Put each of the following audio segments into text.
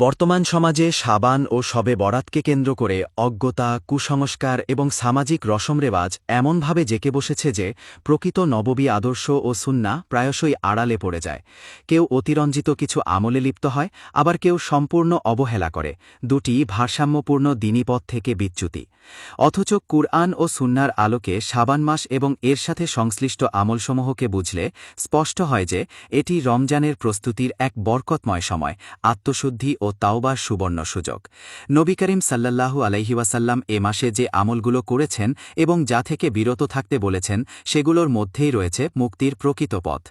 বর্তমান সমাজে সাবান ও শবে বরাতকে কেন্দ্র করে অজ্ঞতা, কুসংস্কার এবং সামাজিক রসমরেওয়াজ এমনভাবে জেকে বসেছে যে প্রকৃত নববী আদর্শ ও সুন্না প্রায়শই আড়ালে পড়ে যায়। কেউ অতিরঞ্জিত কিছু আমলে লিপ্ত হয়, আবার কেউ সম্পূর্ণ অবহেলা করে। দুটি ভারসাম্যপূর্ণ দিনীপথ থেকে বিচ্যুতি। অথচ কুরআন ও সুন্নার আলোকে সাবান মাস এবং এর সাথে সংশ্লিষ্ট আমলসমূহকে বুঝলে স্পষ্ট হয় যে এটি রমজানের প্রস্তুতির এক বরকতময় সময়, আত্মশুদ্ধি ও তাওবার সুবর্ণ সুযোগ। নবী করিম সাল্লাল্লাহু আলাইহিওয়াসাল্লাম এ মাসে যে আমলগুলো করেছেন এবং যা থেকে বিরত থাকতে বলেছেন, সেগুলোর মধ্যেই রয়েছে মুক্তির প্রকৃত পথ।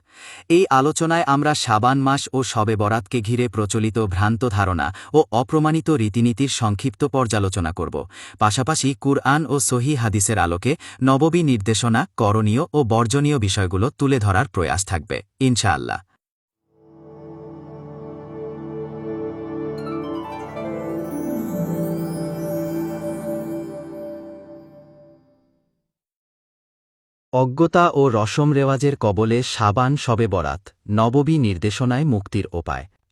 এই আলোচনায় আমরা সাবান মাস ও শবে বরাতকে ঘিরে প্রচলিত ভ্রান্ত ধারণা ও অপ্রমাণিত রীতিনীতির সংক্ষিপ্ত পর্যালোচনা করব। পাশাপাশি কুরআন ও সহি হাদিসের আলোকে নববী নির্দেশনা, করণীয় ও বর্জনীয় বিষয়গুলো তুলে ধরার প্রয়াস থাকবে, ইনশাআল্লাহ। অজ্ঞতা ও রসম রেওয়াজের কবলে সাবান সবে বরাত নববী নির্দেশনায় মুক্তির উপায়।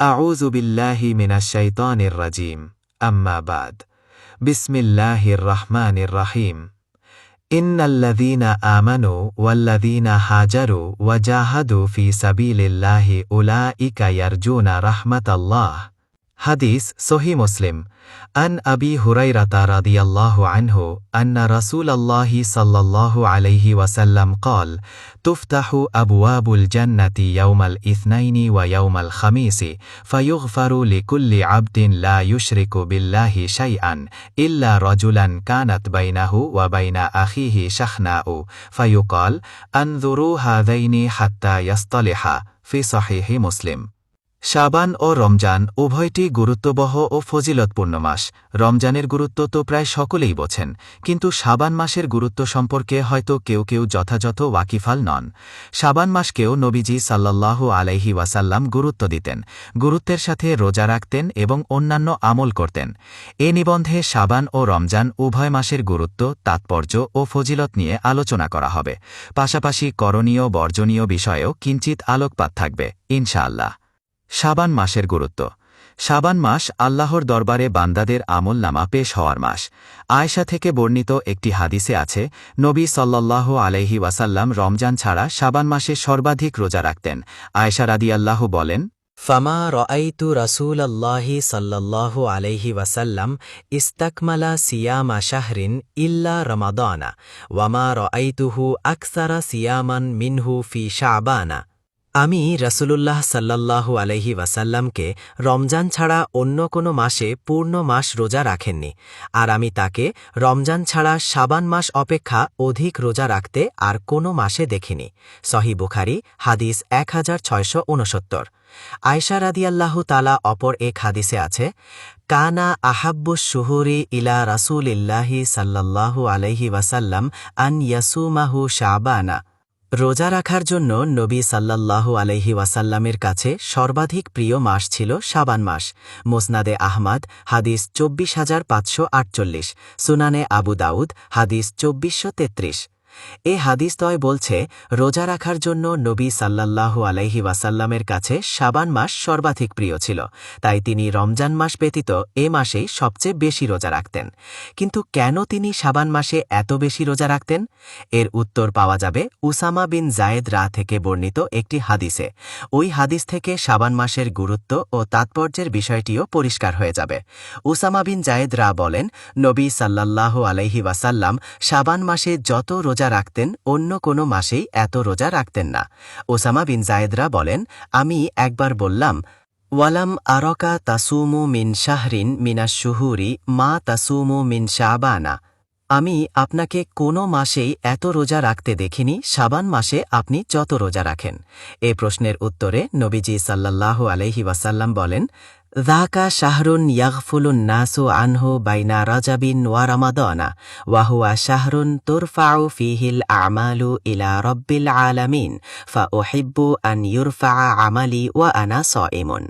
أعوذ بالله من الشيطان الرجيم. أما بعد بسم الله الرحمن الرحيم. إن الذين آمنوا والذين هاجروا وجاهدوا في سبيل الله أولئك يرجون رحمة الله. حديث صحيح مسلم. عن أبي هريرة رضي الله عنه أن رسول الله صلى الله عليه وسلم قال تفتح أبواب الجنة يوم الاثنين ويوم الخميس فيغفر لكل عبد لا يشرك بالله شيئا إلا رجلا كانت بينه وبين أخيه شحناء فيقال أنظروا هذين حتى يصطلحا في صحيح مسلم. শাবান ও রমজান উভয়টি গুরুত্ববহ ও ফজিলতপূর্ণ মাস। রমজানের গুরুত্ব তো প্রায় সকলেই বোঝেন, কিন্তু শাবান মাসের গুরুত্ব সম্পর্কে হয়তো কেউ কেউ যথাযথ ওয়াকিফাল নন। শাবান মাসকেও নবীজি সাল্লাল্লাহু আলাইহি ওয়াসাল্লাম গুরুত্ব দিতেন, গুরুত্বের সাথে রোজা রাখতেন এবং অন্যান্য আমল করতেন। এ নিবন্ধে শাবান ও রমজান উভয় মাসের গুরুত্ব, তাৎপর্য ও ফজিলত নিয়ে আলোচনা করা হবে। পাশাপাশি করণীয় বর্জনীয় বিষয়েও কিঞ্চিত আলোকপাত থাকবে, ইনশাআল্লাহ। শাবান মাসের গুরুত্ব। শাবান মাস আল্লাহর দরবারে বান্দাদের আমল নামা পেশ হওয়ার মাস। আয়সা থেকে বর্ণিত একটি হাদিসে আছে, নবী সাল্লাল্লাহ আলাইহি ওয়াসাল্লাম রমজান ছাড়া শাবান মাসে সর্বাধিক রোজা রাখতেন। আয়সা রাদিয়াল্লাহ বলেন, ফামা রআইতু রাসূলাল্লাহি সাল্লাল্লাহু আলাইহি ওয়াসাল্লাম ইস্তাকমালা সিয়ামা শাহরিন ইল্লা রমাদানা ওয়ামা রআইতুহু আকসারা সিয়ামান মিনহু ফি শাবানা। আমি রাসূলুল্লাহ সাল্লাল্লাহু আলাইহি ওয়াসাল্লামকে রমজান ছাড়া অন্য কোনো মাসে পূর্ণ মাস রোজা রাখেননি, আর আমি তাকে রমজান ছাড়া সাবান মাস অপেক্ষা অধিক রোজা রাখতে আর কোনো মাসে দেখিনি। সহি বুখারি, হাদিস এক হাজার ছয়শো উনসত্তর আয়সা রাদিয়াল্লাহু তালা অপর এক হাদিসে আছে, কানা আহাব্বু শুহুরি ইলা রাসূলিল্লাহি সাল্লাল্লাহু আলাইহি ওয়াসাল্লাম আন ইয়াসুমাহু শাবানা। রোজা রাখার জন্য নবী সাল্লাল্লাহু আলহি ওয়াসাল্লামের কাছে সর্বাধিক প্রিয় মাস ছিল সাবান মাস, মোসনাদে আহমাদ, হাদিস চব্বিশ হাজার পাঁচশো আটচল্লিশ, সুনানে আবু দাউদ, হাদিস চব্বিশশো তেত্রিশ। এ হাদিসতয় বলছে, রোজা রাখার জন্য নবী সাল্লাল্লাহু আলাইহি ওয়াসাল্লামের কাছে শাবান মাস সর্বাধিক প্রিয় ছিল। তাই তিনি রমজান মাস ব্যতীত এ মাসেই সবচেয়ে বেশি রোজা রাখতেন। কিন্তু কেন তিনি শাবান মাসে এত বেশি রোজা রাখতেন? এর উত্তর পাওয়া যাবে উসামা বিন জায়েদ রা থেকে বর্ণিত একটি হাদিসে। ওই হাদিস থেকে শাবান মাসের গুরুত্ব ও তাৎপর্যের বিষয়টিও পরিষ্কার হয়ে যাবে। উসামা বিন জায়েদ রা বলেন, নবী সাল্লাল্লাহু আলাইহি ওয়াসাল্লাম শাবান মাসে যত রোজা রোজা রাখতেন, অন্য কোনো মাসেই এত রোজা রাখতেন না। ওসামা বিন জায়েদরা বলেন, আমি একবার বললাম, ওয়ালাম আরকা তাসুমু মিন শাহরিন মিনা শুহুরি মা তাসুমু মিন শাবানা। আমি আপনাকে কোনো মাসেই এত রোজা রাখতে দেখিনি সাবান মাসে আপনি যত রোজা রাখেন। এ প্রশ্নের উত্তরে নবীজি সাল্লাল্লাহু আলহি ওয়াসাল্লাম বলেন ذاك شهر يغفل الناس عنه بين رجب ورمضان وهو شهر ترفع فيه الأعمال إلى رب العالمين فأحب أن يرفع عملي وأنا صائم.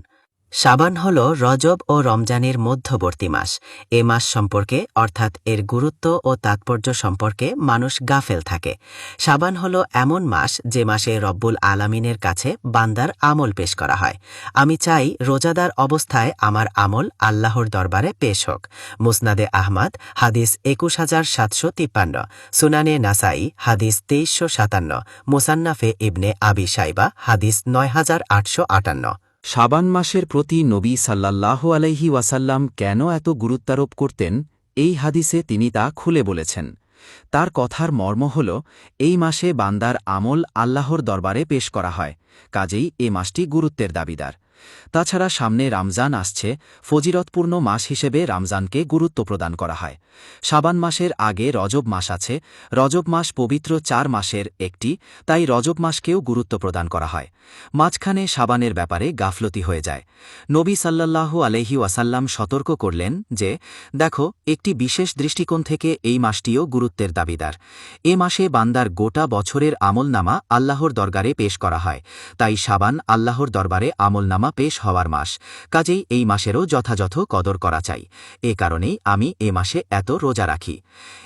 শাবান হল রজব ও রমজানের মধ্যবর্তী মাস। এ মাস সম্পর্কে, অর্থাৎ এর গুরুত্ব ও তাৎপর্য সম্পর্কে মানুষ গাফেল থাকে। শাবান হল এমন মাস যে মাসে রব্বুল আলামিনের কাছে বান্দার আমল পেশ করা হয়। আমি চাই রোজাদার অবস্থায় আমার আমল আল্লাহর দরবারে পেশ হোক। মুসনাদে আহমদ, হাদিস একুশ হাজার সাতশো তিপ্পান্ন। সুনানে নাসাই, হাদিস তেইশশো সাতান্ন। মুসান্নাফে ইবনে আবি সাইবা হাদিস নয় হাজার আটশো আটান্ন। শাবান মাসের প্রতি নবী সাল্লাহ আলাইহি ওয়াসাল্লাম কেন এত গুরুত্বারোপ করতেন? এই হাদিসে তিনি তা খুলে বলেছেন। তার কথার মর্ম হল, এই মাসে বান্দার আমল আল্লাহর দরবারে পেশ করা হয়, কাজেই এ মাসটি গুরুত্বের দাবিদার। তাছাড়া সামনে রামজান আসছে, ফজিরতপূর্ণ মাস হিসেবে রামজানকে গুরুত্ব প্রদান করা হয়। সাবান মাসের আগে রজব মাস আছে, রজব মাস পবিত্র চার মাসের একটি, তাই রজব মাসকেও গুরুত্ব প্রদান করা হয়। মাঝখানে সাবানের ব্যাপারে গাফলতি হয়ে যায়। নবী সাল্লাল্লাহু আলহি ওয়াসাল্লাম সতর্ক করলেন যে, দেখো, একটি বিশেষ দৃষ্টিকোণ থেকে এই মাসটিও গুরুত্বের দাবিদার। এ মাসে বান্দার গোটা বছরের আমলনামা আল্লাহর দরবারে পেশ করা হয়। তাই সাবান আল্লাহর দরবারে আমলনামা পেশ হওয়ার মাস। কাজেই এই মাসেরও যথাযথ কদর করা চাই। এ কারণেই আমি এ মাসে এত রোজা রাখি।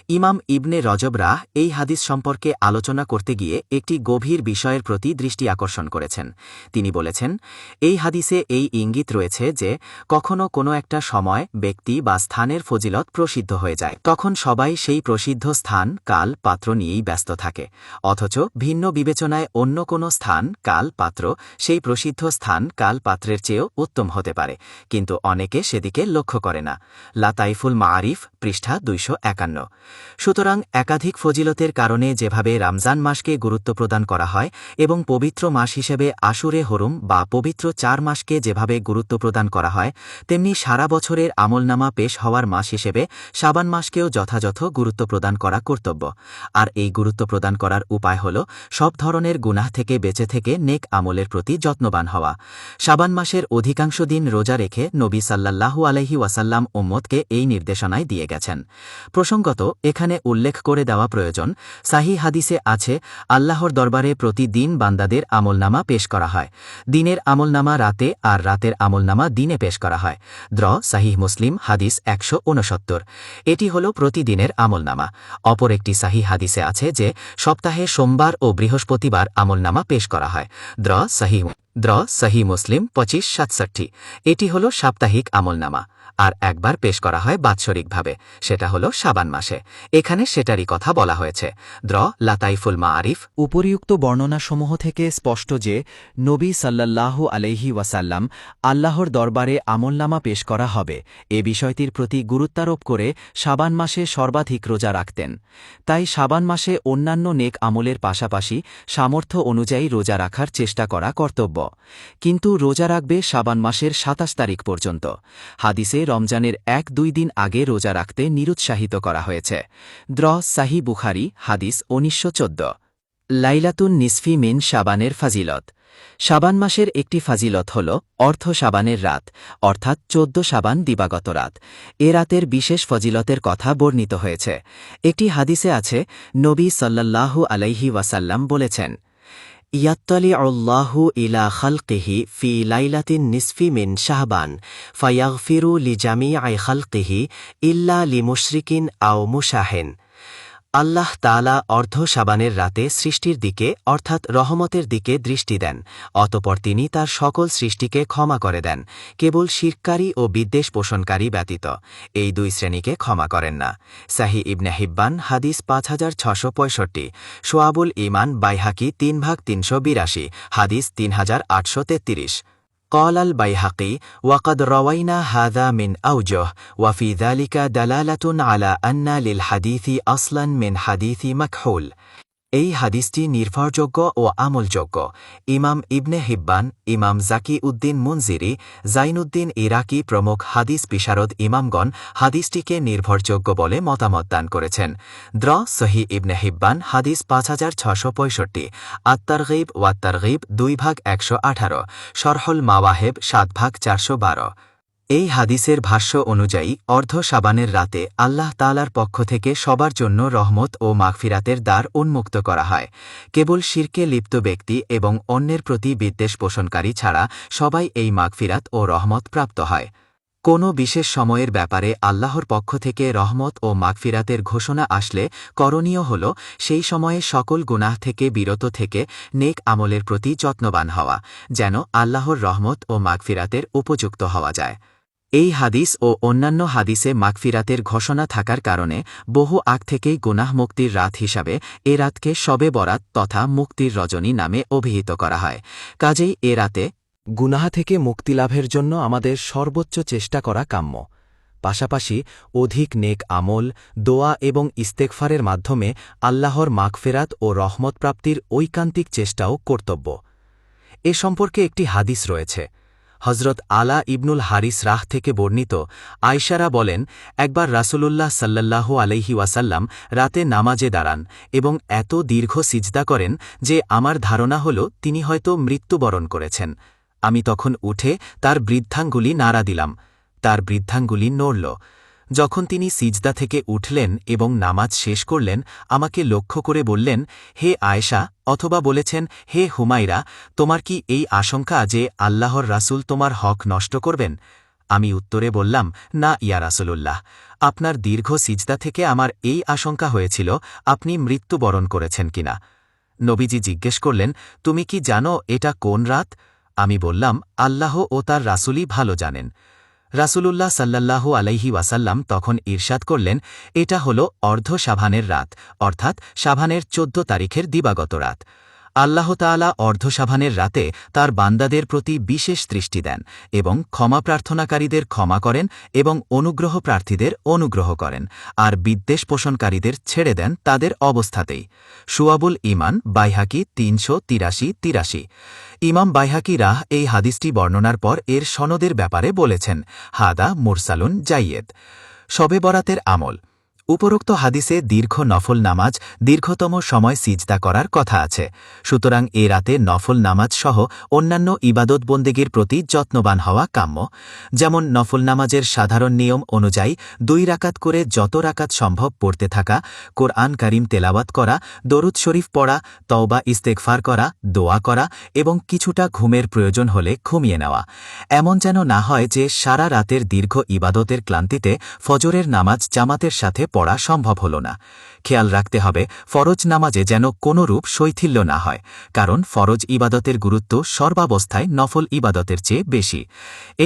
ইমাম ইবনে রজবরা এই হাদিস সম্পর্কে আলোচনা করতে গিয়ে একটি গভীর বিষয়ের প্রতি দৃষ্টি আকর্ষণ করেছেন। তিনি বলেছেন, এই হাদিসে এই ইঙ্গিত রয়েছে যে, কখনো কোনো একটা সময় ব্যক্তি বা স্থানের ফজিলত প্রসিদ্ধ হয়ে যায়। তখন সবাই সেই প্রসিদ্ধ স্থান, কাল, পাত্র নিয়েই ব্যস্ত থাকে। অথচ ভিন্ন বিবেচনায় অন্য কোনো স্থান, কাল, পাত্র, সেই প্রসিদ্ধ স্থান, কাল, পাত্রের চেয়েও উত্তম হতে পারে, কিন্তু অনেকে সেদিকে লক্ষ্য করে না। লাতাইফুল মাআরিফ, পৃষ্ঠা দুইশো একান্ন। সুতরাং একাধিক ফজিলতের কারণে যেভাবে রমজান মাসকে গুরুত্ব প্রদান করা হয় এবং পবিত্র মাস হিসেবে আশুরে হরুম বা পবিত্র চার মাসকে যেভাবে গুরুত্ব প্রদান করা হয়, তেমনি সারা বছরের আমলনামা পেশ হওয়ার মাস হিসেবে সাবান মাসকেও যথাযথ গুরুত্ব প্রদান করা কর্তব্য। আর এই গুরুত্ব প্রদান করার উপায় হল সব ধরনের গুনাহ থেকে বেঁচে থেকে নেক আমলের প্রতি যত্নবান হওয়া। সাবান মাসের অধিকাংশ দিন রোজা রেখে নবী সাল্লাল্লাহু আলহি ওয়াসাল্লাম উম্মতকে এই নির্দেশনায় দিয়ে গেছেন। প্রসঙ্গত, এখানে উল্লেখ করে দেওয়া প্রয়োজন, সাহি হাদিসে আছে, আল্লাহর দরবারে প্রতিদিন বান্দাদের আমলনামা পেশ করা হয়। দিনের আমলনামা রাতে আর রাতের আমলনামা দিনে পেশ করা হয়। দ্র, সাহিহ মুসলিম, হাদিস একশো উনসত্তর এটি হল প্রতিদিনের আমলনামা। অপর একটি সাহি হাদিসে আছে যে, সপ্তাহে সোমবার ও বৃহস্পতিবার আমলনামা পেশ করা হয়। দ্র সাহি দ্র সহি মুসলিম পঁচিশ সাতষট্টি। এটি হল সাপ্তাহিক আমলনামা। আর একবার পেশ করা হয় বাৎসরিকভাবে, সেটা হল সাবান মাসে। এখানে সেটারই কথা বলা হয়েছে। দ্র লাতাইফুল মা আরিফ উপরিউক্ত বর্ণনাসমূহ থেকে স্পষ্ট যে, নবী সাল্লাল্লাহু আলহি ওয়াসাল্লাম আল্লাহর দরবারে আমলনামা পেশ করা হবে, এ বিষয়টির প্রতি গুরুত্বারোপ করে সাবান মাসে সর্বাধিক রোজা রাখতেন। তাই সাবান মাসে অন্যান্য নেক আমলের পাশাপাশি সামর্থ্য অনুযায়ী রোজা রাখার চেষ্টা করা কর্তব্য। কিন্তু রোজা রাখবে সাবান মাসের সাতাশ তারিখ পর্যন্ত। হাদিসে রমজানের এক দুই দিন আগে রোজা রাখতে নিরুৎসাহিত করা হয়েছে। দ্র সাহি বুখারি, হাদিস উনিশশো চোদ্দ। লাইলাতুন নিসফি মিন সাবানের ফাজিলত। সাবান মাসের একটি ফাজিলত হল অর্থ সাবানের রাত, অর্থাৎ চোদ্দ সাবান দিবাগত রাত। এ রাতের বিশেষ ফজিলতের কথা বর্ণিত হয়েছে। একটি হাদিসে আছে, নবী সাল্লাল্লাহু আলাইহি ওয়াসাল্লাম বলেছেন ইয়াত্তলি আল্লাহু ইলা খালকিহি ফি লাইলাতিন নিসফি মিন শাহবান ফায়াগফিরু লি জামি আই খালকিহি ইল্লা লি মুশরিকিন আও মুশাহেন আল্লাহ তালা অর্ধ সাবানের রাতে সৃষ্টির দিকে, অর্থাৎ রহমতের দিকে দৃষ্টি দেন, অতপর তিনি তার সকল সৃষ্টিকে ক্ষমা করে দেন, কেবল শিরকারী ও বিদ্বেষ পোষণকারী ব্যতীত, এই দুই শ্রেণীকে ক্ষমা করেন না। সাহি ইবনে হিব্বান, হাদিস পাঁচ হাজার ছশো পঁয়ষট্টি, সোয়াবুল ইমান বাইহাকি তিন ভাগ তিনশো বিরাশি, হাদিস তিন হাজার আটশো তেত্রিশ। قال البيهقي وقد روينا هذا من أوجه وفي ذلك دلالة على أن للحديث أصلا من حديث مكحول. এই হাদিসটি নির্ভরযোগ্য ও আমলযোগ্য। ইমাম ইবনে হিব্বান, ইমাম জাকি উদ্দিন মুনজিরি, জাইনুদ্দিন ইরাকি প্রমুখ হাদিস বিশারদ ইমামগণ হাদিসটিকে নির্ভরযোগ্য বলে মতামত দান করেছেন। দ্র সহি ইবনে হিব্বান, হাদিস পাঁচ হাজার ছশো পঁয়ষট্টি আত্মারগিব ওয়াত্তারগিব দুই ভাগ একশো আঠারো সরহল মাওয়াহেব সাত ভাগ চারশো বারো। এই হাদিসের ভাষ্য অনুযায়ী, অর্ধ সাবানের রাতে আল্লাহ তালার পক্ষ থেকে সবার জন্য রহমত ও মাগফিরাতের দ্বার উন্মুক্ত করা হয়। কেবল শিরকে লিপ্ত ব্যক্তি এবং অন্যের প্রতি বিদ্বেষ পোষণকারী ছাড়া সবাই এই মাগফিরাত ও রহমত প্রাপ্ত হয়। কোনো বিশেষ সময়ের ব্যাপারে আল্লাহর পক্ষ থেকে রহমত ও মাগফিরাতের ঘোষণা আসলে করণীয় হল সেই সময়ে সকল গুনাহ থেকে বিরত থেকে নেক আমলের প্রতি যত্নবান হওয়া, যেন আল্লাহর রহমত ও মাগফিরাতের উপযুক্ত হওয়া যায়। এই হাদিস ও অন্যান্য হাদিসে মাগফিরাতের ঘোষণা থাকার কারণে বহু আগ থেকেই গুনাহ মুক্তির রাত হিসাবে এ রাতকে শবে বরাত তথা মুক্তির রজনী নামে অভিহিত করা হয়। কাজেই এ রাতে গুনাহা থেকে মুক্তিলাভের জন্য আমাদের সর্বোচ্চ চেষ্টা করা কাম্য। পাশাপাশি অধিক নেক আমল, দোয়া এবং ইস্তেকফারের মাধ্যমে আল্লাহর মাগফেরাত ও রহমত প্রাপ্তির ঐকান্তিক চেষ্টাও কর্তব্য। এ সম্পর্কে একটি হাদিস রয়েছে। হজরত আলা ইবনুল হারিস রাহ থেকে বর্ণিত আয়সারা বলেন, একবার রাসূলুল্লাহ সাল্লাহ আলহি ওয়াসাল্লাম রাতে নামাজে দাঁড়ান এবং এত দীর্ঘ সিজদা করেন যে আমার ধারণা হল তিনি হয়তো মৃত্যুবরণ করেছেন। আমি তখন উঠে তার বৃদ্ধাঙ্গুলি নাড়া দিলাম। তার বৃদ্ধাঙ্গুলি নড়ল। যখন তিনি সিজদা থেকে উঠলেন এবং নামাজ শেষ করলেন, আমাকে লক্ষ্য করে বললেন, হে আয়েশা, অথবা বলেছেন, হে হুমাইরা তোমার কি এই আশঙ্কা যে আল্লাহর রাসূল তোমার হক নষ্ট করবেন? আমি উত্তরে বললাম, না, ইয়া রাসূলুল্লাহ, আপনার দীর্ঘ সিজদা থেকে আমার এই আশঙ্কা হয়েছিল, আপনি মৃত্যুবরণ করেছেন কিনা? নবীজি জিজ্ঞেস করলেন, তুমি কি জানো এটা কোন রাত? আমি বললাম, আল্লাহ ও তার রাসূলই ভালো জানেন। রাসূলুল্লাহ সাল্লাল্লাহু আলাইহি ওয়াসাল্লাম তখন ঈর্ষাদ করলেন, এটা হল অর্ধ সাভানের রাত, অর্থাৎ সাভানের চোদ্দ তারিখের দিবাগত রাত। আল্লাহ তাআলা অর্ধসাভানের রাতে তার বান্দাদের প্রতি বিশেষ দৃষ্টি দেন এবং ক্ষমা প্রার্থনাকারীদের ক্ষমা করেন এবং অনুগ্রহ প্রার্থীদের অনুগ্রহ করেন, আর বিদ্বেষ পোষণকারীদের ছেড়ে দেন তাদের অবস্থাতেই। সুয়াবুল ইমান বাইহাকি তিনশো তিরাশি তিরাশি। ইমাম বাইহাকি রাহ এই হাদিসটি বর্ণনার পর এর সনদের ব্যাপারে বলেছেন, হাদা মুরসালুন জাইয়েদ। শবে বরাতের আমল। উপরোক্ত হাদিসে দীর্ঘ নফল নামাজ দীর্ঘতম সময় সিজদা করার কথা আছে। সুতরাং এ রাতে নফল নামাজ সহ অন্যান্য ইবাদত বন্দেগীর প্রতি যত্নবান হওয়া কাম্য। যেমন নফল নামাজের সাধারণ নিয়ম অনুযায়ী দুই রাকাত করে যত রাকাত সম্ভব পড়তে থাকা, কোরআন কারিম তেলাওয়াত করা, দরুদ শরীফ পড়া, তওবা ইস্তেকফার করা, দোয়া করা এবং কিছুটা ঘুমের প্রয়োজন হলে ঘুমিয়ে নেওয়া। এমন যেন না হয় যে সারা রাতের দীর্ঘ ইবাদতের ক্লান্তিতে ফজরের নামাজ জামাতের সাথে পড়া সম্ভব হল না। খেয়াল রাখতে হবে, ফরজ নামাজে যেন কোনরূপ শৈথিল্য না হয়, কারণ ফরজ ইবাদতের গুরুত্ব সর্বাবস্থায় নফল ইবাদতের চেয়ে বেশি।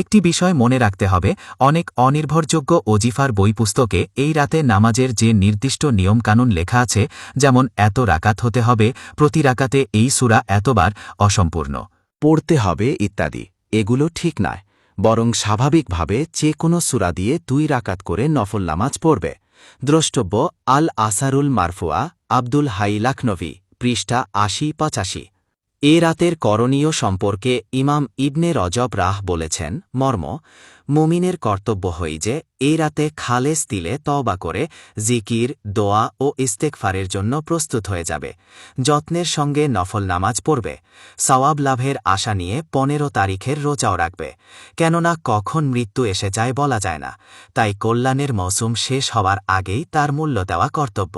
একটি বিষয় মনে রাখতে হবে, অনেক অনির্ভরযোগ্য অজিফার বই পুস্তকে এই রাতে নামাজের যে নির্দিষ্ট নিয়মকানুন লেখা আছে, যেমন এত রাকাত হতে হবে, প্রতি রাকাতে এই সুরা এতবার অসম্পূর্ণ। পড়তে হবে ইত্যাদি, এগুলো ঠিক নয়, বরং স্বাভাবিকভাবে যে কোনো সুরা দিয়ে দুই রাকাত করে নফল নামাজ পড়বে। দ্রষ্টব্য আল আসারুল মারফুয়া, আব্দুল হাই লাখনভী পৃষ্ঠা আশি পঁচাশি। এ রাতের করণীয় সম্পর্কে ইমাম ইবনে রজব রাহ বলেছেন, মর্ম মুমিনের কর্তব্য হই যে, এই রাতে খালেস দিলে তওবা করে, জিকির, দোয়া ও ইস্তেকফারের জন্য প্রস্তুত হয়ে যাবে। যত্নের সঙ্গে নফল নামাজ পড়বে। সওয়াব লাভের আশা নিয়ে পনেরো তারিখের রোজাও রাখবে। কেননা কখন মৃত্যু এসে যায় বলা যায় না। তাই কল্যাণের মৌসুম শেষ হওয়ার আগেই তার মূল্য দেওয়া কর্তব্য।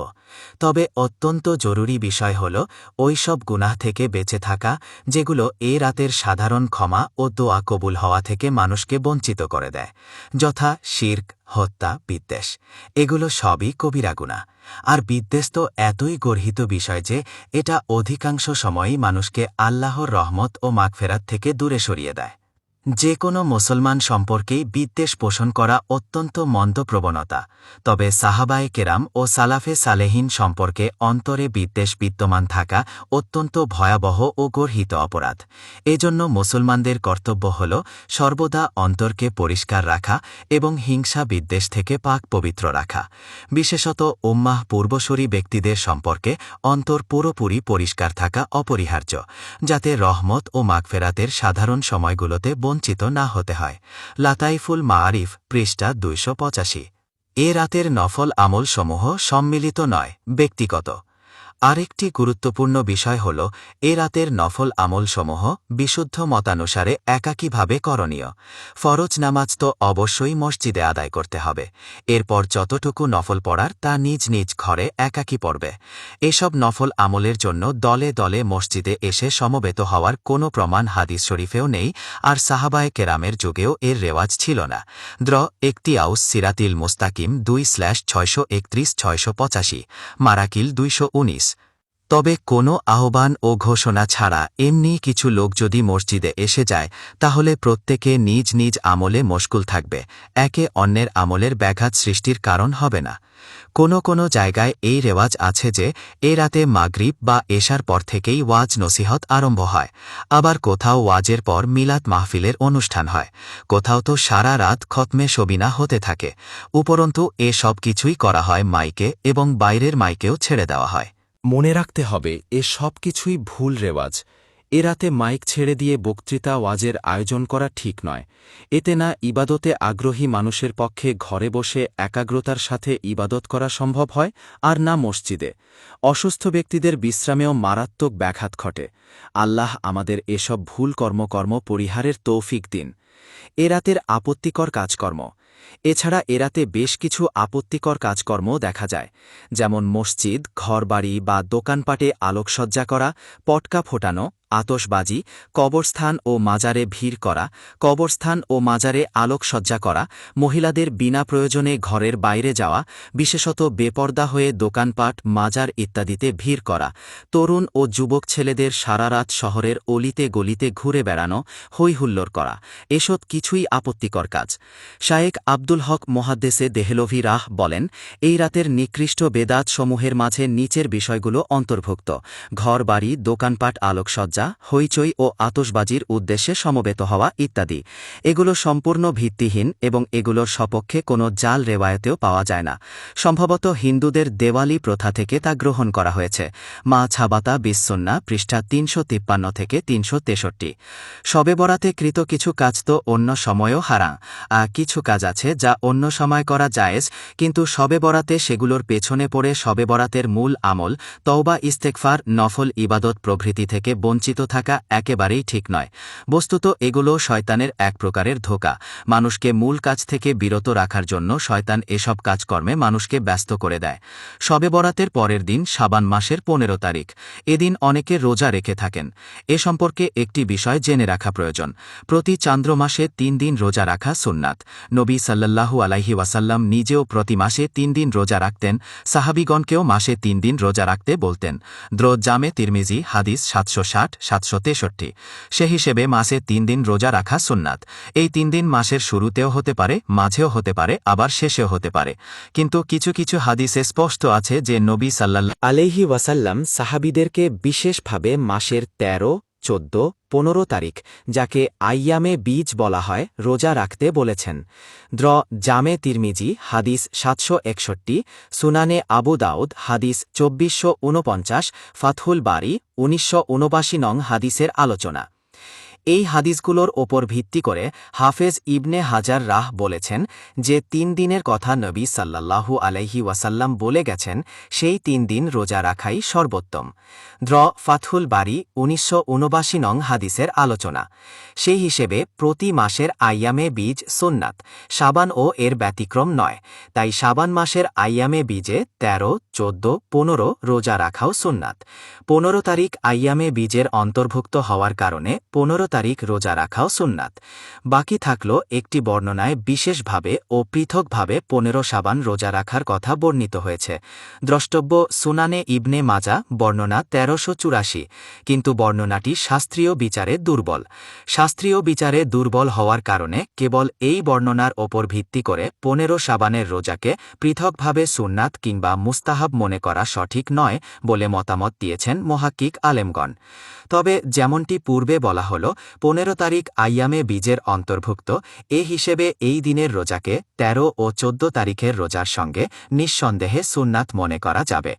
তবে অত্যন্ত জরুরি বিষয় হল, ওইসব গুনাহ থেকে বেঁচে থাকা, যেগুলো এ রাতের সাধারণ ক্ষমা ও দোয়া কবুল হওয়া থেকে মানুষকে বঞ্চিত করে। দেয়। যথা শির্ক, হত্যা, বিদ্বেষ, এগুলো সবই কবিরাগুনা আর বিদ্বেষ তো এতই গর্হিত বিষয় যে এটা অধিকাংশ সময়ই মানুষকে আল্লাহর রহমত ও মাগফেরাত থেকে দূরে সরিয়ে দেয়। যে কোনো মুসলমান সম্পর্কেই বিদ্বেষ পোষণ করা অত্যন্ত মন্দ প্রবণতা, তবে সাহাবায়ে কেরাম ও সালাফে সালেহীন সম্পর্কে অন্তরে বিদ্বেষ বিদ্যমান থাকা অত্যন্ত ভয়াবহ ও গর্হিত অপরাধ। এজন্য মুসলমানদের কর্তব্য হল সর্বদা অন্তরকে পরিষ্কার রাখা এবং হিংসা বিদ্বেষ থেকে পাক পবিত্র রাখা। বিশেষত উম্মাহ পূর্বসরী ব্যক্তিদের সম্পর্কে অন্তর পুরোপুরি পরিষ্কার থাকা অপরিহার্য, যাতে রহমত ও মাগফেরাতের সাধারণ সময়গুলোতে বঞ্চিত না হতে হয়। লাতাইফুল মাআরিফ, পৃষ্ঠা দুইশো পঁচাশি। এ রাতের নফল আমলসমূহ সম্মিলিত নয়, ব্যক্তিগত। আরেকটি গুরুত্বপূর্ণ বিষয় হল, এ রাতের নফল আমলসমূহ বিশুদ্ধ মতানুসারে একাকীভাবে করণীয়। ফরজ নামাজ তো অবশ্যই মসজিদে আদায় করতে হবে। এরপর যতটুকু নফল পড়ার তা নিজ নিজ ঘরে একাকী পড়বে। এসব নফল আমলের জন্য দলে দলে মসজিদে এসে সমবেত হওয়ার কোনো প্রমাণ হাদিস শরীফেও নেই, আর সাহাবায় কেরামের যুগেও এর রেওয়াজ ছিল না। দ্র একটি আউস সিরাতিল মুস্তাকিম দুই স্ল্যাশ ছয়শো একত্রিশ ছয়শো পঁচাশি, মারাকিল দুইশো উনিশ। তবে কোনো আহ্বান ও ঘোষণা ছাড়া এমনি কিছু লোক যদি মসজিদে এসে যায়, তাহলে প্রত্যেকে নিজ নিজ আমলে মশগুল থাকবে, একে অন্যের আমলের ব্যাঘাত সৃষ্টির কারণ হবে না। কোনো কোনো জায়গায় এই রেওয়াজ আছে যে, এ রাতে মাগরিব বা এশার পর থেকেই ওয়াজ নসিহত আরম্ভ হয়, আবার কোথাও ওয়াজের পর মিলাদ মাহফিলের অনুষ্ঠান হয়। কোথাও তো সারা রাত খতমে সবিনা হতে থাকে, উপরন্তু এ সব কিছুই করা হয় মাইকে এবং বাইরের মাইকেও ছেড়ে দেওয়া হয়। মনে রাখতে হবে, এ সব কিছুই ভুল রেওয়াজ। এ রাতে মাইক ছেড়ে দিয়ে বক্তৃতা ওয়াজের আয়োজন করা ঠিক নয়। এতে না ইবাদতে আগ্রহী মানুষের পক্ষে ঘরে বসে একাগ্রতার সাথে ইবাদত করা সম্ভব হয়, আর না মসজিদে। অসুস্থ ব্যক্তিদের বিশ্রামেও মারাত্মক ব্যাঘাত ঘটে। আল্লাহ আমাদের এসব ভুল কর্মকর্ম পরিহারের তৌফিক দিন। এ রাতের আপত্তিকর কাজকর্ম। এছাড়া এরাতে বেশ কিছু আপত্তিকর কাজকর্ম দেখা যায়, যেমন মসজিদ, ঘরবাড়ি বা দোকানপাটে আলোকসজ্জা করা, পটকা ফোটানো আতসবাজি কবরস্থান ও মাজারে ভিড় করা, কবরস্থান ও মাজারে আলোকসজ্জা করা, মহিলাদের বিনা প্রয়োজনে ঘরের বাইরে যাওয়া, বিশেষত বেপর্দা হয়ে দোকানপাট, মাজার ইত্যাদিতে ভিড় করা, তরুণ ও যুবক ছেলেদের সারারাত শহরের অলিতে গলিতে ঘুরে বেড়ানো হৈহুল্লোর করা, এসব কিছুই আপত্তিকর কাজ। শায়েক আব্দুল হক মহাদ্দেসে দেহলভি রাহ বলেন, এই রাতের নিকৃষ্ট বেদাত সমূহের মাঝে নিচের বিষয়গুলো অন্তর্ভুক্ত, ঘরবাড়ি, দোকানপাট, আলোকসজ্জা হইচই ও আতসবাজির উদ্দেশ্যে সমবেত হওয়া ইত্যাদি। এগুলো সম্পূর্ণ ভিত্তিহীন এবং এগুলোর সপক্ষে কোনো জাল রেওয়ায়তেও পাওয়া যায় না। সম্ভবত হিন্দুদের দেওয়ালি প্রথা থেকে তা গ্রহণ করা হয়েছে। মা ছাবাতা বিশ্বন্না পৃষ্ঠা তিনশো তিপ্পান্ন থেকে তিনশো তেষট্টি। শবে বরাতে কৃত কিছু কাজ তো অন্য সময়ও হারা কিছু কাজ আছে যা অন্য সময় করা জায়েজ, কিন্তু শবে বরাতে সেগুলোর পেছনে পড়ে শবে বরাতের মূল আমল, তওবা ইস্তেকফার নফল, ইবাদত প্রভৃতি থেকে বঞ্চিত থাকা একেবারেই ঠিক নয়। বস্তুত এগুলো শয়তানের এক প্রকারের ধোকা। মানুষকে মূল কাজ থেকে বিরত রাখার জন্য শয়তান এসব কাজকর্মে মানুষকে ব্যস্ত করে দেয়। শবে বরাতের পরের দিন সাবান মাসের পনেরো তারিখ। এদিন অনেকে রোজা রেখে থাকেন। এ সম্পর্কে একটি বিষয় জেনে রাখা প্রয়োজন। প্রতি চান্দ্র মাসে তিন দিন রোজা রাখা সুন্নাত। নবী সাল্লাল্লাহু আলাইহি ওয়াসাল্লাম নিজেও প্রতি মাসে তিন দিন রোজা রাখতেন। সাহাবিগণকেও মাসে তিন দিন রোজা রাখতে বলতেন। দ্রোজ জামে তিরমিজি, হাদিস সাতশো ষাট সাতশো তেষট্টি। সে হিসেবে মাসে তিন দিন রোজা রাখা সুন্নাত। এই তিন দিন মাসের শুরুতেও হতে পারে, মাঝেও হতে পারে, আবার শেষেও হতে পারে। কিন্তু কিছু কিছু হাদিসে স্পষ্ট আছে যে নবী সাল্লাহ আলাইহি ওয়াসাল্লাম সাহাবিদেরকে বিশেষভাবে মাসের ১৩ চোদ্দ, পনেরো তারিখ, যাকে আইয়ামে বীজ বলা হয়, রোজা রাখতে বলেছেন। দ্র জামে তিরমিজি, হাদিস সাতশো একষট্টি, সুনানে আবু দাউদ, হাদিস চব্বিশশো ঊনপঞ্চাশ ফাথুল বাড়ি উনিশশো নং হাদিসের আলোচনা। এই হাদিসগুলোর ওপর ভিত্তি করে হাফেজ ইবনে হাজার রাহ বলেছেন যে তিন দিনের কথা নবী সাল্লাল্লাহু আলাইহি ওয়াসাল্লাম বলে গেছেন, সেই তিন দিন রোজা রাখাই সর্বোত্তম। দ্র ফাথুল বাড়ি উনিশশো নং হাদিসের আলোচনা। সেই হিসেবে প্রতি মাসের আইয়ামে বীজ সোননাথ সাবান ও এর ব্যতিক্রম নয়, তাই সাবান মাসের আইয়ামে বীজে ১৩ চোদ্দ, পনেরো রোজা রাখাও সুন্নাত। পনেরো তারিখ আইয়ামে বীজের অন্তর্ভুক্ত হওয়ার কারণে পনেরো তারিখ রোজা রাখাও সুন্নাত। বাকি থাকল একটি বর্ণনায় বিশেষভাবে ও পৃথকভাবে পনেরো সাবান রোজা রাখার কথা বর্ণিত হয়েছে। দ্রষ্টব্য সুনানে ইবনে মাজা, বর্ণনা তেরোশো চুরাশি, কিন্তু বর্ণনাটি শাস্ত্রীয় বিচারে দুর্বল। শাস্ত্রীয় বিচারে দুর্বল হওয়ার কারণে কেবল এই বর্ণনার ওপর ভিত্তি করে পনেরো সাবানের রোজাকে পৃথকভাবে সুন্নাত কিংবা মুস্তাহাব মনে করা সঠিক নয় বলে মতামত দিয়েছেন মহাক্কিক আলেমগণ। তবে যেমনটি পূর্বে বলা হল পনেরো তারিখ আইয়ামে বীজের অন্তর্ভুক্ত। এ হিসেবে এই দিনের রোজাকে ১৩ ও চোদ্দ তারিখের রোজার সঙ্গে নিঃসন্দেহে সুন্নাত মনে করা যাবে।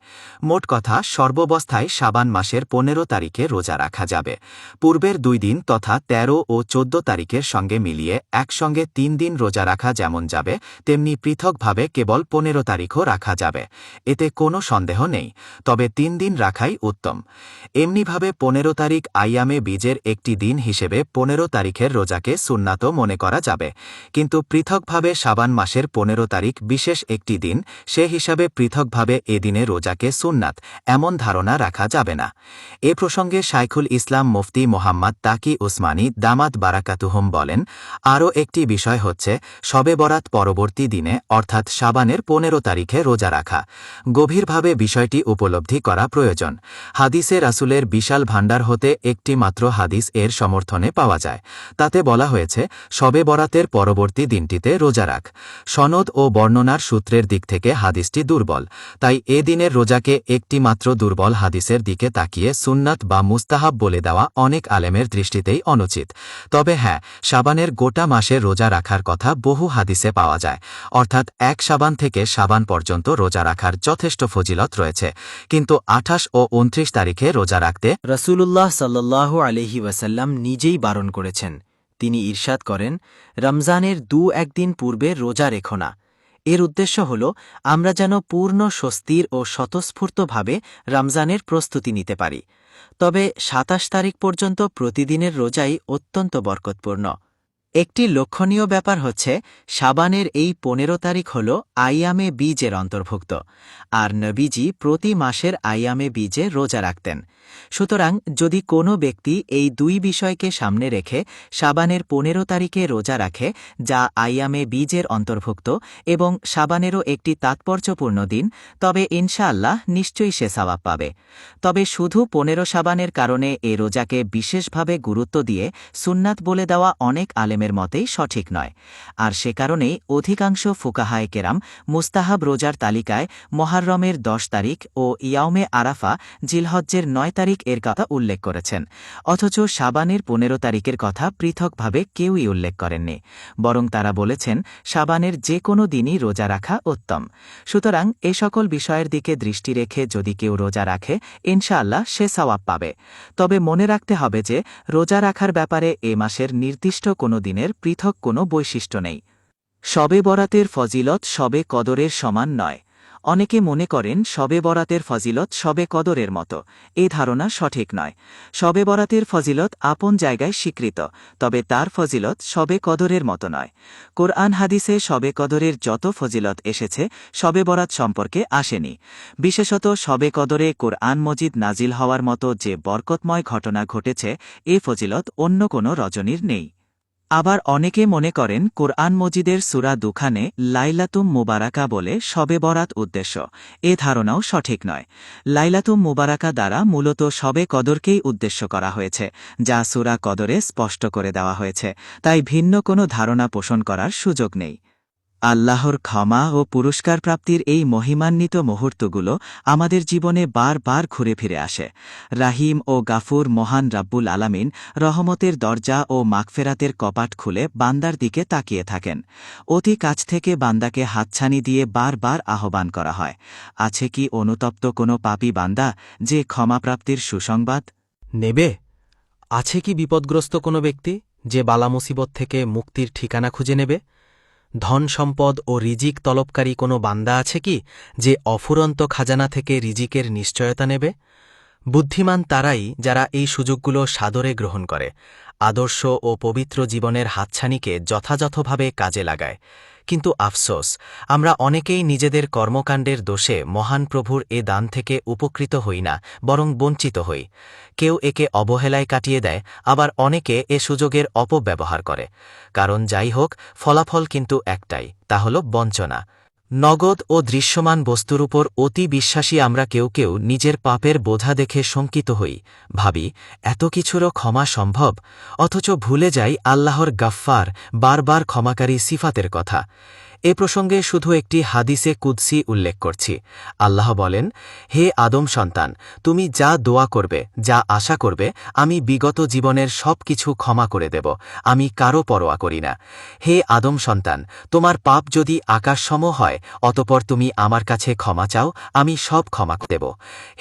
মোট কথা, সর্ববস্থায় সাবান মাসের পনেরো তারিখে রোজা রাখা যাবে। পূর্বের দুই দিন তথা ১৩ ও চোদ্দ তারিখের সঙ্গে মিলিয়ে একসঙ্গে তিন দিন রোজা রাখা যেমন যাবে, তেমনি পৃথকভাবে কেবল পনেরো তারিখও রাখা যাবে। এতে কোনো সন্দেহ নেই, তবে তিন দিন রাখাই উত্তম। এমনিভাবে পনেরো তারিখ আইয়ামে বীজের একটি দিন হিসেবে পনেরো তারিখের রোজাকে সুন্নাত মনে করা যাবে। কিন্তু পৃথকভাবে সাবান মাসের পনেরো তারিখ বিশেষ একটি দিন, সে হিসাবে পৃথকভাবে এ দিনে রোজাকে সুন্নাত এমন ধারণা রাখা যাবে না। এ প্রসঙ্গে শাইখুল ইসলাম মুফতি মোহাম্মদ তাকি উসমানী দামাত বারাকাতুহম বলেন, আরও একটি বিষয় হচ্ছে শবে বরাত পরবর্তী দিনে, অর্থাৎ সাবানের পনেরো তারিখে রোজা রাখা। গভীরভাবে বিষয়টি উপলব্ধি করা প্রয়োজন। হাদিসে রাসুলের বিশাল ভাণ্ডার হতে একটি মাত্র হাদিস এর সমর্থনে পাওয়া যায়। তাতে বলা হয়েছে শবে বরাতের পরবর্তী দিনটিতে রোজা রাখ। সনদ ও বর্ণনার সূত্রের দিক থেকে হাদিসটি দুর্বল। তাই এ দিনের রোজাকে একটি মাত্র দুর্বল হাদিসের দিকে তাকিয়ে সুন্নাত বা মুস্তাহাব বলে দেওয়া অনেক আলেমের দৃষ্টিতেই অনুচিত। তবে হ্যাঁ সাবানের গোটা মাসে রোজা রাখার কথা বহু হাদিসে পাওয়া যায়। অর্থাৎ এক সাবান থেকে সাবান পর্যন্ত রোজা রাখার যথেষ্ট ফজিলত রয়েছে। কিন্তু আঠাশ ও উনত্রিশ তারিখে রোজা রাখতে রসুলুল্লাহ সাল্লাল্লাহু আলহি ওয়াসাল্লাম নিজেই বারণ করেছেন। তিনি ঈর্ষাদ করেন, রমজানের দু একদিন পূর্বে রোজা রেখো না। এর উদ্দেশ্য হল, আমরা যেন পূর্ণ স্বস্তির ও স্বতঃস্ফূর্তভাবে রমজানের প্রস্তুতি নিতে পারি। তবে সাতাশ তারিখ পর্যন্ত প্রতিদিনের রোজাই অত্যন্ত বরকতপূর্ণ। একটি লক্ষণীয় ব্যাপার হচ্ছে সাবানের এই পনেরো তারিখ হল আইয়ামে বীজের অন্তর্ভুক্ত। আর নবীজি প্রতি মাসের আইয়ামে বীজে রোজা রাখতেন। সুতরাং যদি কোনো ব্যক্তি এই দুই বিষয়কে সামনে রেখে সাবানের পনেরো তারিখে রোজা রাখে, যা আইয়ামে বীজের অন্তর্ভুক্ত এবং সাবানেরও একটি তাৎপর্যপূর্ণ দিন, তবে ইনশাআল্লাহ নিশ্চয়ই সে সওয়াব পাবে। তবে শুধু পনেরো সাবানের কারণে এ রোজাকে বিশেষভাবে গুরুত্ব দিয়ে সুন্নাত বলে দেওয়া অনেক আলেমের মতেই সঠিক নয়। আর সে কারণেই অধিকাংশ ফুকাহায় কেরাম মুস্তাহাব রোজার তালিকায় মহাররমের দশ তারিখ ও ইয়াউমে আরাফা জিলহজ্জের নয় তারিখ এর কথা উল্লেখ করেছেন। অথচ সাবানের পনেরো তারিখের কথা পৃথকভাবে কেউই উল্লেখ করেননি। বরং তারা বলেছেন সাবানের যে কোনো দিনই রোজা রাখা উত্তম। সুতরাং এ সকল বিষয়ের দিকে দৃষ্টি রেখে যদি কেউ রোজা রাখে, ইনশাআল্লাহ সে সওয়াব পাবে। তবে মনে রাখতে হবে যে, রোজা রাখার ব্যাপারে এ মাসের নির্দিষ্ট কোনো দিনের পৃথক কোনো বৈশিষ্ট্য নেই। শবে বরাতের ফজিলত শবে কদরের সমান নয়। অনেকে মনে করেন শবে বরাতের ফজিলত শবে কদরের মতো। এ ধারণা সঠিক নয়। শবে বরাতের ফজিলত আপন জায়গায় স্বীকৃত, তবে তার ফজিলত শবে কদরের মতো নয়। কোরআন হাদিসে শবে কদরের যত ফজিলত এসেছে, শবে বরাত সম্পর্কে আসেনি। বিশেষত শবে কদরে কোরআন মজিদ নাজিল হওয়ার মতো যে বরকতময় ঘটনা ঘটেছে, এ ফজিলত অন্য কোনো রজনীর নেই। আবার অনেকে মনে করেন কোরআন মজিদের সুরা দুখানে লাইলাতুম মুবারাকা বলে শবে বরাত উদ্দেশ্য। এ ধারণাও সঠিক নয়। লাইলাতুম মুবারাকা দ্বারা মূলত শবে কদরকেই উদ্দেশ্য করা হয়েছে, যা সুরা কদরে স্পষ্ট করে দেওয়া হয়েছে, তাই ভিন্ন কোনো ধারণা পোষণ করার সুযোগ নেই। আল্লাহর ক্ষমা ও পুরস্কার প্রাপ্তির এই মহিমান্বিত মুহূর্তগুলো আমাদের জীবনে বারবার ঘুরে ফিরে আসে। রাহিম ও গাফুর মহান রাব্বুল আলামিন রহমতের দরজা ও মাগফেরাতের কপাট খুলে বান্দার দিকে তাকিয়ে থাকেন। অতি কাছ থেকে বান্দাকে হাতছানি দিয়ে বারবার আহ্বান করা হয়। আছে কি অনুতপ্ত কোনো পাপী বান্দা যে ক্ষমাপ্রাপ্তির সুসংবাদ? নেবে। আছে কি বিপদগ্রস্ত কোনো ব্যক্তি যে বালা মুসিবত থেকে মুক্তির ঠিকানা খুঁজে নেবে? ধন সম্পদ ও রিজিক তলবকারী কোনো বান্দা আছে কি যে অফুরন্ত খাজানা থেকে রিজিকের নিশ্চয়তা নেবে? বুদ্ধিমান তারাই যারা এই সুযোগগুলো সাদরে গ্রহণ করে, আদর্শ ও পবিত্র জীবনের হাতছানিকে যথাযথভাবে কাজে লাগায়। কিন্তু আফসোস, আমরা অনেকেই নিজেদের কর্মকাণ্ডের দোষে মহান প্রভুর এ দান থেকে উপকৃত হই না, বরং বঞ্চিত হই। কেউ একে অবহেলায় কাটিয়ে দেয়, আবার অনেকে এ সুযোগের অপব্যবহার করে। কারণ যাই হোক, ফলাফল কিন্তু একটাই, তা হল বঞ্চনা। নগদ ও দৃশ্যমান বস্তুর উপর অতি বিশ্বাসী আমরা কেউ কেউ নিজের পাপের বোঝা দেখে শঙ্কিত হই, ভাবি, এত কিছুরও ক্ষমা সম্ভব? অথচ ভুলে যাই আল্লাহর গাফফার, বারবার ক্ষমাকারী সিফাতের কথা। এ প্রসঙ্গে শুধু একটি হাদিসে কুদ্সি উল্লেখ করছি। আল্লাহ বলেন, হে আদম সন্তান, তুমি যা দোয়া করবে, যা আশা করবে, আমি বিগত জীবনের সব কিছু ক্ষমা করে দেব, আমি কারও পরোয়া করি না। হে আদম সন্তান, তোমার পাপ যদি আকাশসম হয়, অতপর তুমি আমার কাছে ক্ষমা চাও, আমি সব ক্ষমা দেব।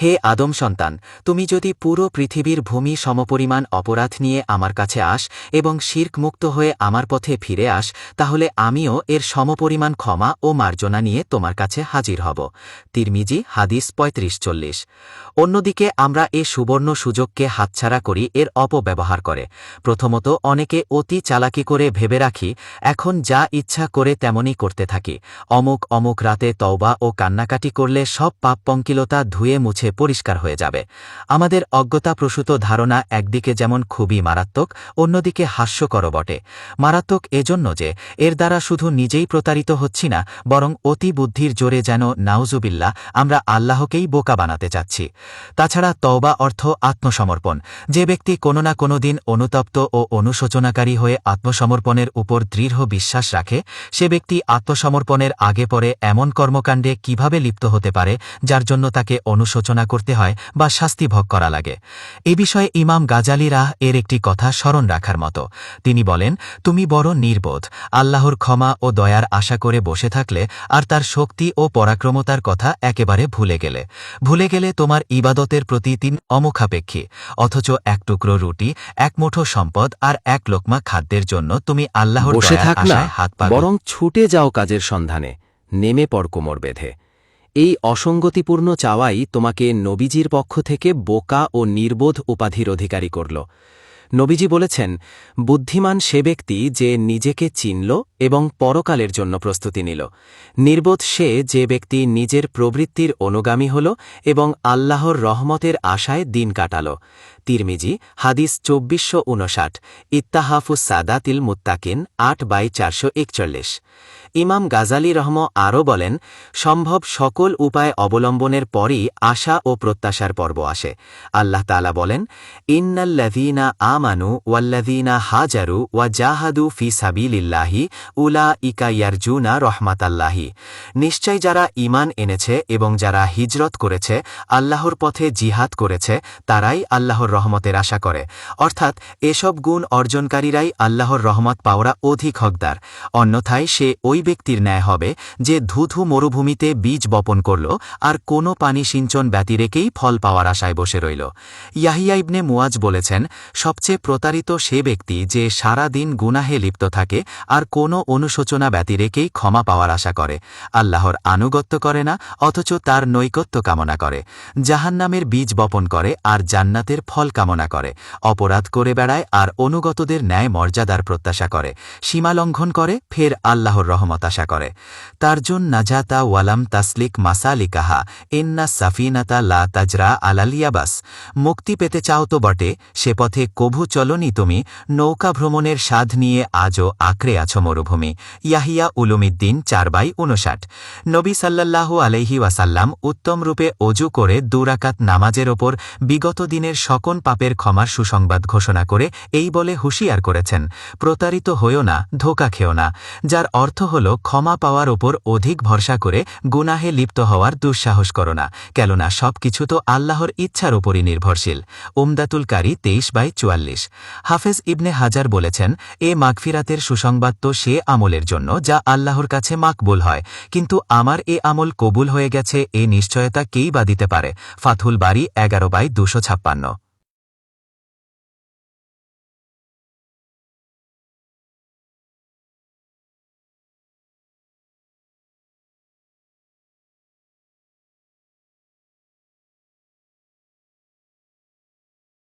হে আদম সন্তান, তুমি যদি পুরো পৃথিবীর ভূমি সমপরিমাণ অপরাধ নিয়ে আমার কাছে আস এবং শির্ক মুক্ত হয়ে আমার পথে ফিরে আস, তাহলে আমিও এর সমপরি পরিমাণ ক্ষমা ও মার্জনা নিয়ে তোমার কাছে হাজির হব। তিরমিজি, হাদিস পঁয়ত্রিশ চল্লিশ। অন্যদিকে আমরা এ সুবর্ণ সুযোগকে হাতছাড়া করি, এর অপব্যবহার করে। প্রথমত, অনেকে অতি চালাকি করে ভেবে রাখি, এখন যা ইচ্ছা করে তেমনই করতে থাকি। অমুক অমুক রাতে তওবা ও কান্নাকাটি করলে সব পাপ পঙ্কিলতা ধুয়ে মুছে পরিষ্কার হয়ে যাবে। আমাদের অজ্ঞতাপ্রসূত ধারণা একদিকে যেমন খুবই মারাত্মক, অন্যদিকে হাস্যকর বটে। মারাত্মক এজন্য যে, এর দ্বারা শুধু নিজেই প্রতারিত হচ্ছি না, বরং অতি বুদ্ধির জোরে যেন নাউজুবিল্লা আমরা আল্লাহকেই বোকা বানাতে চাচ্ছি। তাছাড়া তওবা অর্থ আত্মসমর্পণ। যে ব্যক্তি কোনো না কোনো দিন অনুতপ্ত ও অনুশোচনাকারী হয়ে আত্মসমর্পণের উপর দৃঢ় বিশ্বাস রাখে, সে ব্যক্তি আত্মসমর্পণের আগে পরে এমন কর্মকাণ্ডে কীভাবে লিপ্ত হতে পারে, যার জন্য তাকে অনুশোচনা করতে হয় বা শাস্তি ভোগ করা লাগে। এ বিষয়ে ইমাম গাজালি রাহ এর একটি কথা স্মরণ রাখার মতো। তিনি বলেন, তুমি বড় নির্বোধ। আল্লাহর ক্ষমা ও দয়ার করে বসে থাকলে আর তার শক্তি ও পরাক্রমতার কথা একেবারে ভুলে গেলে। ভুলে গেলে তোমার ইবাদতের প্রতি তিন অমুখাপেক্ষী অথচ এক টুকরো রুটি এক মুঠো সম্পদ আর এক লোকমা খাদ্যের জন্য তুমি আল্লাহর বসে থাক না হাত পা বরং ছুটে যাও কাজের সন্ধানে নেমে পড় কোমর বেঁধে। এই অসঙ্গতিপূর্ণ চাওয়াই তোমাকে নবীজির পক্ষ থেকে বোকা ও নির্বোধ উপাধির অধিকারী করল। নবীজি বলেছেন, বুদ্ধিমান সে ব্যক্তি যে নিজেকে চিনল এবং পরকালের জন্য প্রস্তুতি নিল। নির্বোধ সে যে ব্যক্তি নিজের প্রবৃত্তির অনুগামী হল এবং আল্লাহর রহমতের আশায় দিন কাটাল। তিরমিজি, হাদিস চব্বিশশো উনষাট ইত্তাহাফুস সাদাতিল মুত্তাকিন, আট বাই চারশো একচল্লিশ। ইমাম গাজালি রহম আরও বলেন, সম্ভব সকল উপায় অবলম্বনের পরই আশা ও প্রত্যাশার পর্ব আসে। আল্লাহ তালা বলেন, ইন্নাল্লাযীনা আমানু ওয়াল্লাযীনা হাজারু ওয়া জাহাদু ফি সাবিলিল্লাহি উলা ইকা ইয়ারজুনা রহমাতাল্লাহি। নিশ্চয় যারা ঈমান এনেছে এবং যারা হিজরত করেছে, আল্লাহর পথে জিহাদ করেছে, তারাই আল্লাহর রহমতের আশা করে। অর্থাৎ এসব গুণ অর্জনকারীরাই আল্লাহর রহমত পাওয়া অধিক হকদার। অন্যথায় সে ওই ব্যক্তির ন্যায় হবে যে ধুধু মরুভূমিতে বীজ বপন করল আর কোনো পানি সিঞ্চন ব্যতি রেখেই ফল পাওয়ার আশায় বসে রইল। ইয়াহিয়া মুয়াজ বলেছেন, সবচেয়ে প্রতারিত সে ব্যক্তি যে সারা দিন গুনাহে লিপ্ত থাকে আর কোনো অনুশোচনা ব্যতি রেখেই ক্ষমা পাওয়ার আশা করে। আল্লাহর আনুগত্য করে না, অথচ তার নৈকট্য কামনা করে। জাহান্নামের বীজ বপন করে আর জান্নাতের ফল কামনা করে। অপরাধ করে বেড়ায় আর অনুগতদের ন্যায় মর্যাদার প্রত্যাশা করে। সীমালঙ্ঘন করে, ফের আল্লাহর রহমত আশা করে। তার্জুন নাজাতা ওয়ালাম তাসলিক মাসালিকাহা এন্না সাফিনাতা লা তাজরা আলালিয়াবাস মুক্তি পেতে চাও তো বটে, সে পথে কভু চলনি তুমি, নৌকা ভ্রমণের স্বাদ নিয়ে আজও আঁকড়ে আছো মরুভূমি। ইয়াহিয়া উলুমিদ্দিন চার বাই উনষাট নবী সাল্লাল্লাহু আলহি ওয়াসাল্লাম উত্তম রূপে অজু করে দুরাকাত নামাজের ওপর বিগত দিনের সকন পাপের ক্ষমার সুসংবাদ ঘোষণা করে এই বলে হুঁশিয়ার করেছেন, প্রতারিত হইও না, ধোকা খেও না, যার অর্থ হল, ক্ষমা পাওয়ার ওপর অধিক ভরসা করে গুনাহে লিপ্ত হওয়ার দুঃসাহস করো না, কেননা সব কিছু তো আল্লাহর ইচ্ছার ওপরই নির্ভরশীল। উমদাতুল কারি তেইশ বাই চুয়াল্লিশ। হাফেজ ইবনে হাজার বলেছেন, এ মাগফিরাতের সুসংবাদ তো সে আমলের জন্য যা আল্লাহর কাছে মাকবুল হয়। কিন্তু আমার এ আমল কবুল হয়ে গেছে, এ নিশ্চয়তা কেই বা দিতে পারে? ফাথুল বাড়ি এগারো বাই দুশো ছাপ্পান্ন।